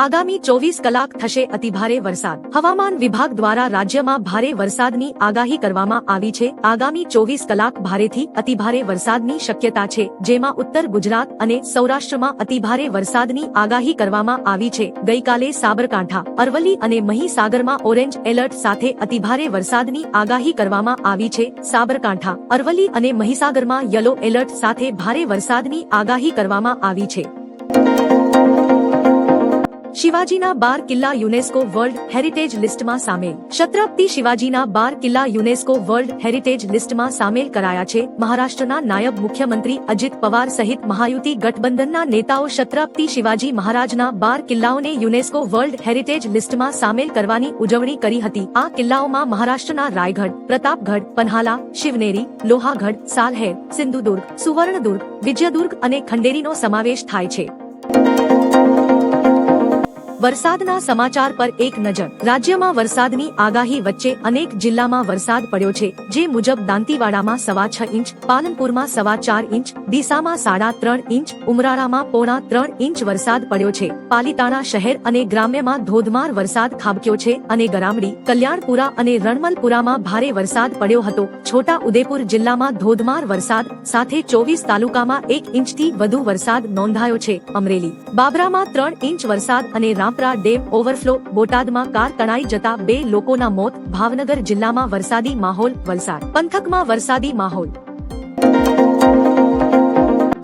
આગામી ચોવીસ કલાક થશે અતિભારે વરસાદ. હવામાન વિભાગ દ્વારા રાજ્યમાં ભારે વરસાદની આગાહી કરવામાં આવી છે. આગામી ચોવીસ કલાક ભારેથી અતિભારે વરસાદની શક્યતા છે, જેમાં ઉત્તર ગુજરાત અને સૌરાષ્ટ્રમાં અતિભારે વરસાદની આગાહી કરવામાં આવી છે. ગઈકાલે સાબરકાંઠા, અરવલ્લી અને મહીસાગરમાં ઓરેન્જ એલર્ટ સાથે અતિભારે વરસાદની આગાહી કરવામાં આવી છે. સાબરકાંઠા, અરવલ્લી અને મહીસાગરમાં યલો એલર્ટ સાથે ભારે વરસાદની આગાહી કરવામાં આવી છે. શિવાજીના બાર કિલ્લા યુનેસ્કો વર્લ્ડ હેરિટેજ લિસ્ટમાં સામેલ. છત્રપતિ શિવાજીના બાર કિલ્લા યુનેસ્કો વર્લ્ડ હેરિટેજ લિસ્ટમાં સામેલ કરાયા છે. મહારાષ્ટ્રના નાયબ મુખ્યમંત્રી અજિત પવાર સહિત મહાયુતિ ગઠબંધનના નેતાઓ છત્રપતિ શિવાજી મહારાજના બાર કિલ્લાઓને યુનેસ્કો વર્લ્ડ હેરિટેજ લિસ્ટમાં સામેલ કરવાની ઉજવણી કરી હતી. આ કિલ્લાઓમાં મહારાષ્ટ્રના રાયગઢ, પ્રતાપગઢ, પન્હાલા, શિવનેરી, લોહાગઢ, સાલહેર, સિંધુદુર્ગ, સુવર્ણદુર્ગ, વિજયદુર્ગ અને ખંડેરીનો સમાવેશ થાય છે. વરસાદના સમાચાર પર એક નજર. રાજ્યમાં વરસાદની આગાહી વચ્ચે અનેક જિલ્લામાં વરસાદ પડ્યો છે, જે મુજબ દાંતીવાડામાં સવા છ ઇંચ, પાલનપુરમાં સવા ચાર ઇંચ, ડીસામાં સાડા ત્રણ ઇંચ, ઉમરાળામાં પોણા ત્રણ ઇંચ વરસાદ પડ્યો છે. પાલીતાણા શહેર અને ગ્રામ્યમાં ધોધમાર વરસાદ ખાબક્યો છે અને ગરામડી, કલ્યાણપુરા અને રણમલપુરામાં ભારે વરસાદ પડ્યો હતો. છોટા ઉદેપુર જિલ્લામાં ધોધમાર વરસાદ, સાથે ચોવીસ તાલુકામાં એક ઇંચથી વધુ વરસાદ નોંધાયો છે. અમરેલી. બાબરામાં ત્રણ ઇંચ વરસાદ અને રામપરા ડેમ, ઓવરફ્લો, બોટાદમાં કાર તણાઈ જતા બે લોકોના મોત, ભાવનગર જિલ્લામાં વરસાદી માહોલ, વલસાડ પંથકમાં વરસાદી માહોલ.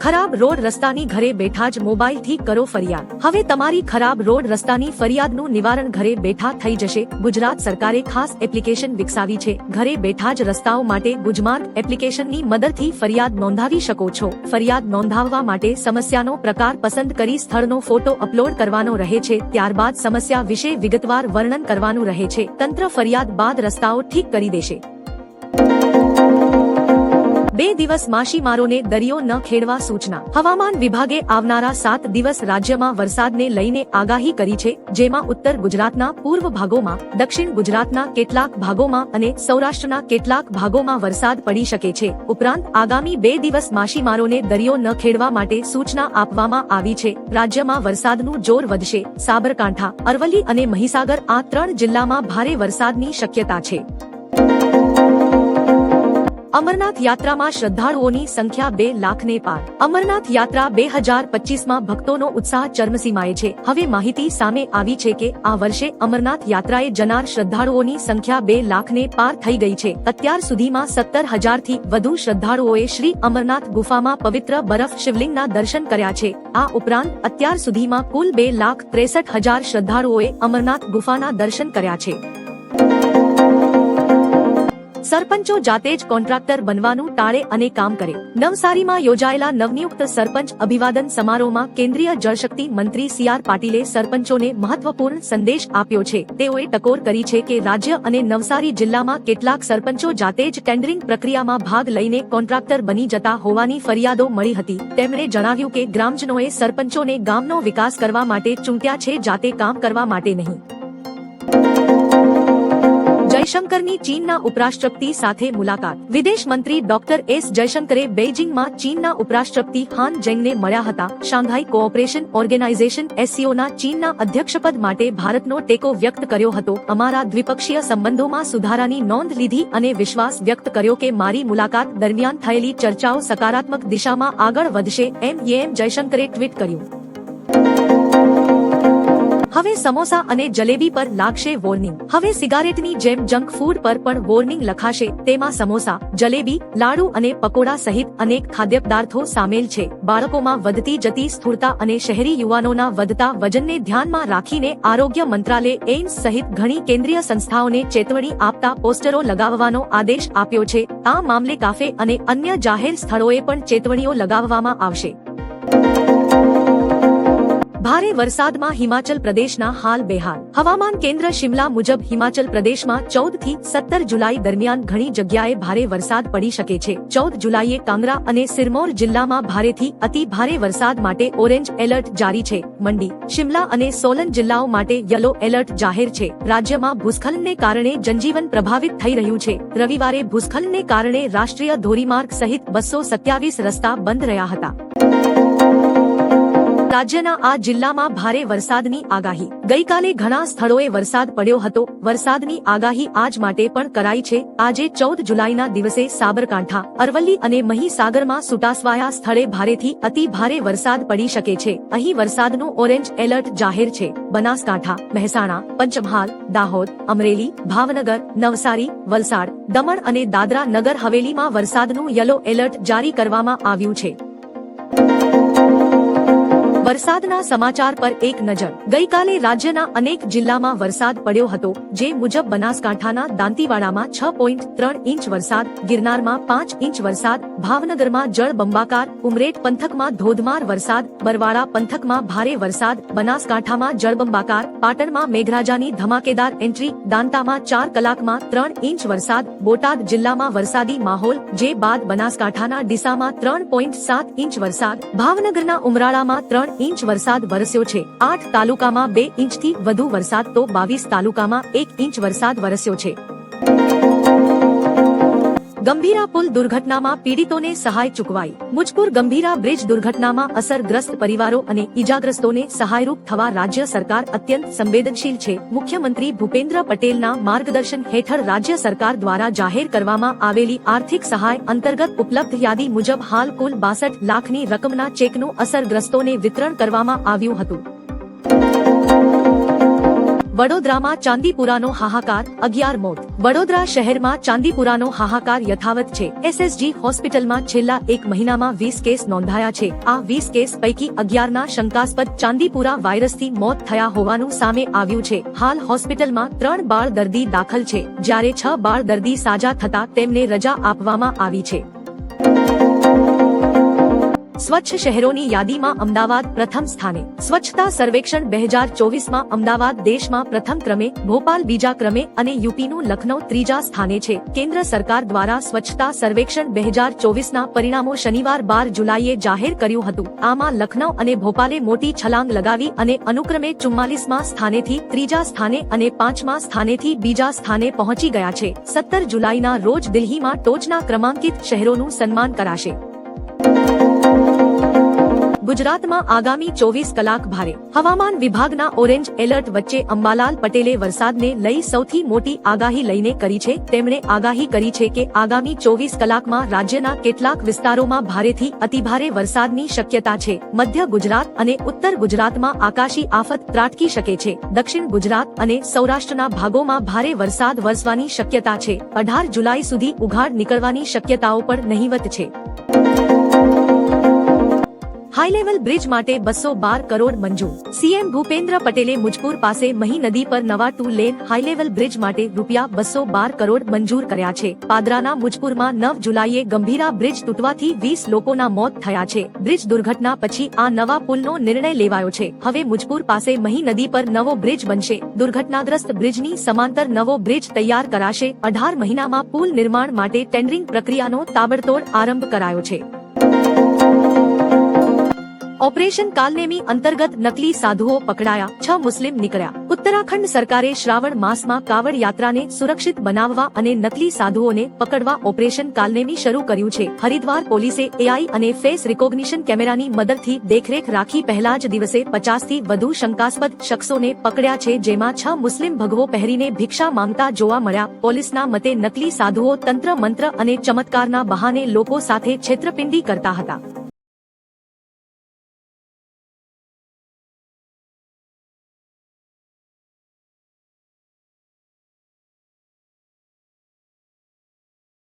ખરાબ રોડ રસ્તાની ઘરે બેઠા જ મોબાઈલથી કરો ફરિયાદ. હવે તમારી ખરાબ રોડ રસ્તાની ફરિયાદનું નિવારણ ઘરે બેઠા થઈ જશે. ગુજરાત સરકારે ખાસ એપ્લિકેશન વિકસાવી છે. ઘરે બેઠા જ રસ્તાઓ માટે ગુજમાર્ગ એપ્લિકેશનની મદદથી ફરિયાદ નોંધાવી શકો છો. ફરિયાદ નોંધાવવા માટે સમસ્યાનો પ્રકાર પસંદ કરી સ્થળનો ફોટો અપલોડ કરવાનો રહે છે. ત્યારબાદ સમસ્યા વિશે વિગતવાર વર્ણન કરવાનું રહે છે. તંત્ર ફરિયાદ બાદ રસ્તાઓ ઠીક કરી દેશે. બે દિવસ માછીમારોને દરિયો ન ખેડવા સૂચના. હવામાન વિભાગે આવનારા સાત દિવસ રાજ્યમાં વરસાદને લઈને આગાહી કરી છે, જેમાં ઉત્તર ગુજરાતના પૂર્વ ભાગોમાં, દક્ષિણ ગુજરાતના કેટલાક ભાગોમાં અને સૌરાષ્ટ્રના કેટલાક ભાગોમાં વરસાદ પડી શકે છે. ઉપરાંત, આગામી બે દિવસ માછીમારોને દરિયો ન ખેડવા માટે સૂચના આપવામાં આવી છે. રાજ્યમાં વરસાદનું જોર વધશે. સાબરકાંઠા, અરવલ્લી અને મહીસાગર આ ત્રણ જિલ્લામાં ભારે વરસાદની શક્યતા છે. અમરનાથ યાત્રામાં શ્રદ્ધાળુઓની સંખ્યા બે લાખને પાર. અમરનાથ યાત્રા બે હજાર પચીસમાં ભક્તોનો ઉત્સાહ ચરમસીમાએ છે. હવે માહિતી સામે આવી છે કે આ વર્ષે અમરનાથ યાત્રાએ જનાર શ્રદ્ધાળુઓની સંખ્યા બે લાખને પાર થઈ ગઈ છે. અત્યાર સુધીમાં સત્તર હજારથી વધુ શ્રદ્ધાળુઓએ શ્રી અમરનાથ ગુફામાં પવિત્ર બરફ શિવલિંગના દર્શન કર્યા છે. આ ઉપરાંત અત્યાર સુધીમાં કુલ બે લાખ ત્રેસઠ હજાર શ્રદ્ધાળુઓએ અમરનાથ ગુફાના દર્શન કર્યા છે. સરપંચો જાતે જ કોન્ટ્રાક્ટર બનવાનું ટાળે અને કામ કરે. નવસારીમાં યોજાયેલા નવનિયુક્ત સરપંચ અભિવાદન સમારોહમાં કેન્દ્રીય જળશક્તિ મંત્રી સી આર પાટીલે સરપંચોને મહત્વપૂર્ણ સંદેશ આપ્યો છે. તેઓએ ટકોર કરી છે કે રાજ્ય અને નવસારી જિલ્લામાં કેટલાક સરપંચો જાતે જ ટેન્ડરિંગ પ્રક્રિયામાં ભાગ લઈને કોન્ટ્રાક્ટર બની જતા હોવાની ફરિયાદો મળી હતી. તેમણે જણાવ્યું કે ગ્રામજનોએ સરપંચોને ગામનો વિકાસ કરવા માટે ચૂંટ્યા છે, જાતે કામ કરવા માટે નહીં. જયશંકરની ચીનના ઉપરાષ્ટ્રપતિ સાથે મુલાકાત. વિદેશ મંત્રી ડોક્ટર એસ જયશંકરે બેઇજિંગમાં ચીનના ઉપરાષ્ટ્રપતિ હાન જેંગને મળ્યા હતા. શાંઘાઈ કોઓપરેશન ઓર્ગેનાઇઝેશન એસસીઓના ચીનના અધ્યક્ષપદ માટે ભારતનો ટેકો વ્યક્ત કર્યો હતો. અમારા દ્વિપક્ષીય સંબંધોમાં સુધારાની નોંધ લીધી અને વિશ્વાસ વ્યક્ત કર્યો કે મારી મુલાકાત દરમિયાન થયેલી ચર્ચાઓ સકારાત્મક દિશામાં આગળ વધશે, એમ એમ જયશંકરે ટ્વીટ કર્યું. હવે સમોસા અને જલેબી પર લાગશે વોર્નિંગ હવે સિગારેટની જેમ જંક ફૂડ પર પણ વોર્નિંગ લખાશે. તેમાં સમોસા, જલેબી, લાડુ અને પકોડા સહિત અનેક ખાદ્ય પદાર્થો સામેલ છે. બાળકોમાં વધતી જતી સ્થૂળતા અને શહેરી યુવાનોના વધતા વજનને ધ્યાનમાં રાખીને આરોગ્ય મંત્રાલય એઇમ્સ સહિત ઘણી કેન્દ્રીય સંસ્થાઓને ચેતવણી આપતા પોસ્ટરો લગાવવાનો આદેશ આપ્યો છે. આ મામલે કાફે અને અન્ય જાહેર સ્થળોએ પણ ચેતવણીઓ લગાવવામાં આવશે. ભારે વરસાદમાં હિમાચલ પ્રદેશના હાલ બેહાલ. હવામાન કેન્દ્ર શિમલા મુજબ હિમાચલ પ્રદેશમાં ચૌદથી સત્તર જુલાઈ દરમિયાન ઘણી જગ્યાએ ભારે વરસાદ પડી શકે છે. ચૌદ જુલાઈએ કાંગરા અને સિરમૌર જિલ્લામાં ભારેથી અતિ ભારે વરસાદ માટે ઓરેન્જ એલર્ટ જારી છે. મંડી, શિમલા અને સોલન જિલ્લાઓ માટે યલો એલર્ટ જાહેર છે. રાજ્યમાં ભૂસ્ખલનને કારણે જનજીવન પ્રભાવિત થઈ રહ્યું છે. રવિવારે ભૂસ્ખલનને કારણે રાષ્ટ્રીય ધોરીમાર્ગ સહિત બસો સત્યાવીસ રસ્તા બંધ રહ્યા હતા. રાજ્યના આ જિલ્લામાં ભારે વરસાદની આગાહી. ગઈકાલે ઘણા સ્થળોએ વરસાદ પડ્યો હતો. વરસાદની આગાહી આજ માટે પણ કરાઈ છે. આજે ચૌદ જુલાઈના દિવસે સાબરકાંઠા, અરવલ્લી અને મહીસાગરમાં સુટાસવાયા સ્થળે ભારેથી અતિ ભારે વરસાદ પડી શકે છે. અહીં વરસાદનું ઓરેન્જ એલર્ટ જાહેર છે. બનાસકાંઠા, મહેસાણા, પંચમહાલ, દાહોદ, અમરેલી, ભાવનગર, નવસારી, વલસાડ, દમણ અને દાદરા નગર હવેલીમાં વરસાદનું યલો એલર્ટ જારી કરવામાં આવ્યું છે. વરસાદના સમાચાર પર એક નજર. ગઈકાલે રાજ્યના અનેક જિલ્લામાં વરસાદ પડ્યો હતો, જે મુજબ બનાસકાંઠાના દાંતીવાડામાં છ પોઈન્ટ ત્રણ ઇંચ વરસાદ, ગિરનારમાં પાંચ ઇંચ વરસાદ, ભાવનગરમાં જળ બંબાકાર, ઉમરેઠ પંથકમાં ધોધમાર વરસાદ બરવાડા પંથકમાં ભારે વરસાદ, બનાસકાંઠામાં જળબંબાકાર પાટણમાં મેઘરાજાની ધમાકેદાર એન્ટ્રી, દાંતામાં ચાર કલાકમાં ત્રણ ઇંચ વરસાદ, બોટાદ જિલ્લામાં વરસાદી માહોલ, જે બાદ બનાસકાંઠાના ડીસામાં ત્રણ પોઈન્ટ સાત ઇંચ વરસાદ, ભાવનગરના ઉમરાળામાં ત્રણ ઇંચ વરસાદ વરસ્યો છે. આઠ તાલુકામાં બે ઇંચથી વધુ વરસાદ તો બાવીસ તાલુકામાં એક ઇંચ વરસાદ વરસ્યો છે. ગંભીરા પુલ દુર્ઘટનામાં પીડિતોને સહાય ચૂકવાઈ. મુજપુર ગંભીરા બ્રિજ દુર્ઘટનામાં અસરગ્રસ્ત પરિવારો અને ઈજાગ્રસ્તોને સહાયરૂપ થવા રાજ્ય સરકાર અત્યંત સંવેદનશીલ છે. મુખ્યમંત્રી ભૂપેન્દ્ર પટેલના માર્ગદર્શન હેઠળ રાજ્ય સરકાર દ્વારા જાહેર કરવામાં આવેલી આર્થિક સહાય અંતર્ગત ઉપલબ્ધ યાદી મુજબ હાલ કુલ બાસઠ લાખની રકમના ચેકનું અસરગ્રસ્તોને વિતરણ કરવામાં આવ્યું હતું. વડોદરામાં ચાંદીપુરાનો હાહાકાર, અગિયાર મોત. વડોદરા શહેરમાં ચાંદીપુરાનો હાહાકાર યથાવત છે. એસએસજી હોસ્પિટલમાં છેલ્લા એક મહિનામાં વીસ કેસ નોંધાયા છે. આ વીસ કેસ પૈકી અગિયારના શંકાસ્પદ ચાંદીપુરા વાયરસથી મોત થયા હોવાનું સામે આવ્યું છે. હાલ હોસ્પિટલમાં ત્રણ બાળ દર્દી દાખલ છે. જ્યારે છ બાળ દર્દી સાજા થતા તેમને રજા આપવામાં આવી છે. સ્વચ્છ શહેરોની યાદીમાં અમદાવાદ પ્રથમ સ્થાને. સ્વચ્છતા સર્વેક્ષણ બે હજાર ચોવીસમાં અમદાવાદ દેશમાં પ્રથમ ક્રમે, ભોપાલ બીજા ક્રમે અને યુપીનું લખનૌ ત્રીજા સ્થાને છે. કેન્દ્ર સરકાર દ્વારા સ્વચ્છતા સર્વેક્ષણ બે હજાર ચોવીસના પરિણામો શનિવાર બાર જુલાઈએ જાહેર કર્યું હતું. આમાં લખનૌ અને ભોપાલે મોટી છલાંગ લગાવી અને અનુક્રમે ચુમ્માલીસમાં સ્થાનેથી ત્રીજા સ્થાને અને પાંચમા સ્થાનેથી બીજા સ્થાને પહોંચી ગયા છે. સત્તર જુલાઈના રોજ દિલ્હીમાં ટોચના ક્રમાંકિત શહેરોનું સન્માન કરાશે. ગુજરાતમાં આગામી ચોવીસ કલાક ભારે. હવામાન વિભાગના ઓરેન્જ એલર્ટ વચ્ચે અંબાલાલ પટેલે વરસાદને લઈ સૌથી મોટી આગાહી લઈને કરી છે. તેમણે આગાહી કરી છે કે આગામી ચોવીસ કલાકમાં રાજ્યના કેટલાક વિસ્તારોમાં ભારેથી અતિભારે વરસાદની શક્યતા છે. મધ્ય ગુજરાત અને ઉત્તર ગુજરાતમાં આકાશી આફત ત્રાટકી શકે છે. દક્ષિણ ગુજરાત અને સૌરાષ્ટ્રના ભાગોમાં ભારે વરસાદ વરસવાની શક્યતા છે. અઢાર જુલાઈ સુધી ઉઘાડ નીકળવાની શક્યતાઓ પણ નહીવત છે. હાઈ લેવલ બ્રિજ માટે બસો બાર કરોડ મંજૂર. સીએમ ભૂપેન્દ્ર પટેલે મુજપુર પાસે મહી નદી પર નવા two lane high level bridge માટે રૂપિયા બસો બાર કરોડ મંજૂર કર્યા છે. પાદરાના મુજપુરમાં નવ જુલાઈએ ગંભીરા બ્રિજ તૂટવાથી વીસ લોકોના મોત થયા છે. બ્રિજ દુર્ઘટના પછી આ નવા પુલનો નિર્ણય લેવાયો છે. હવે મુજપુર પાસે મહી નદી પર નવો બ્રિજ બનશે. દુર્ઘટનાગ્રસ્ત બ્રિજની સમાંતર નવો બ્રિજ તૈયાર કરાશે. અઢાર મહિનામાં પુલ નિર્માણ માટે ટેન્ડરિંગ પ્રક્રિયાનો તાબડતોડ આરંભ કરાયો છે. ઓપરેશન કાલનેમી અંતર્ગત નકલી સાધુઓ પકડાયા, છ મુસ્લિમ નીકળ્યા. ઉત્તરાખંડ સરકારે શ્રાવણ માસમાં કાવડ યાત્રાને સુરક્ષિત બનાવવા અને નકલી સાધુઓને પકડવા ઓપરેશન કાલનેમી શરૂ કર્યું છે. હરિદ્વાર પોલીસે એઆઈ અને ફેસ રિકોગ્નિશન કેમેરાની મદદથી દેખરેખ રાખી પહેલા જ દિવસે પચાસથી વધુ શંકાસ્પદ શખ્સોને પકડ્યા છે, જેમાં છ મુસ્લિમ ભગવો પહેરીને ભિક્ષા માંગતા જોવા મળ્યા. પોલીસના મતે નકલી સાધુઓ તંત્ર મંત્ર અને ચમત્કારના બહાને લોકો સાથે છેતરપિંડી કરતા હતા.